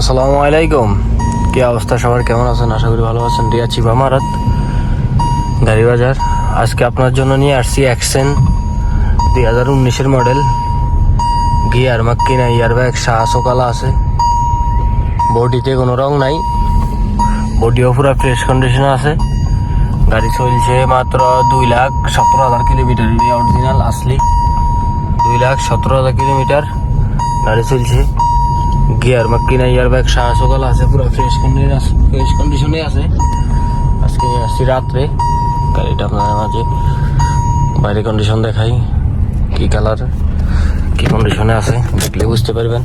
আসসালামু আলাইকুম। কি অবস্থা সবার? কেমন আছেন? আশা করি ভালো আছেন। রিয়া চিবা মারাত গাড়ি বাজার। আজকে আপনার জন্য নিয়ে আসছি অ্যাকসেন দুই হাজার উনিশের মডেল গিয়ার মাক্কিনা ইয়ার ব্যাগ, শাহ সকালা আছে। বডিতে কোনো রং নাই। বডিও পুরো ফ্রেশ কন্ডিশনে আছে। গাড়ি চলছে মাত্র দুই লাখ সতেরো হাজার কিলোমিটার। অরিজিনাল আসলি। দুই লাখ সতেরো হাজার কিলোমিটার। গাড়ি চলছে। গিয়ার মাক্কিনা ইয়ার ব্যাগ শাহ সকাল আছে, পুরো ফ্রেশ কন্ডিশন ফ্রেশ কন্ডিশনে আছে। আজকে আসছি রাত্রে, গাড়িটা আপনার মাঝে বাইরে কন্ডিশন দেখাই, কি কালার কি কন্ডিশনে আছে, দেখলে বুঝতে পারবেন।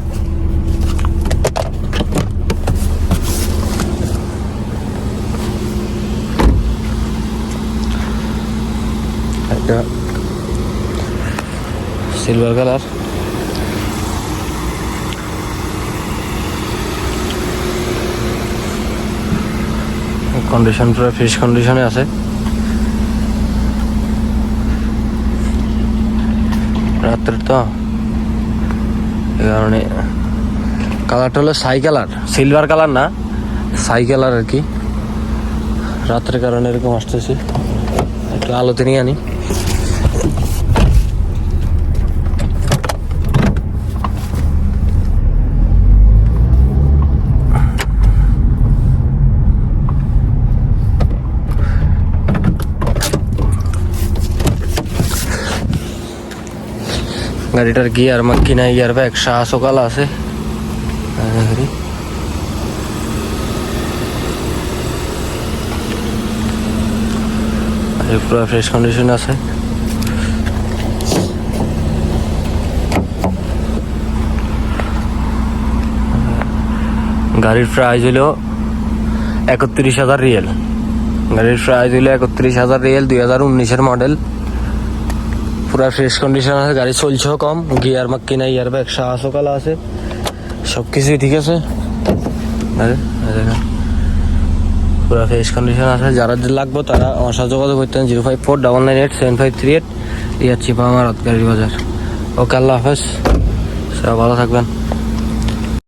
একটা সিলভার কালার কন্ডিশন পুরো ফ্রেশ কন্ডিশনে আছে। রাত্রে তো এই কারণে কালারটা হলো সাই কালার সিলভার কালার না সাই কালার আর কি। রাত্রের কারণে এরকম আসতেছে। একটু আলোতে নিয়ে আনি। গাড়িটার গিয়ার মাক্কিনা ইয়ার ব্যাগ শাহ সকাল আছে। পুরো ফ্রেশ কন্ডিশন আছে। গাড়ির প্রাইস হলো একত্রিশ হাজার রিয়েল। গাড়ির প্রাইস হলো একত্রিশ হাজার রিয়েল, দুই হাজার উনিশের মডেল পুরো ফ্রেশ কন্ডিশন আছে, গাড়ি চলছেও কম গিয়ার মাক কিনা ইয়ার ব্যাগ আসো সকাল আছে। সব কিছুই ঠিক আছে। পুরা ফ্রেশ কন্ডিশন আছে, যারা লাগবে তারা আমার সাথে যোগাযোগ করতেন zero five four double nine eight seven five three eight ইয়ার চিপা আমার গাড়ির বাজার। ওকে, আল্লাহ হাফেজ। সবাই ভালো থাকবেন।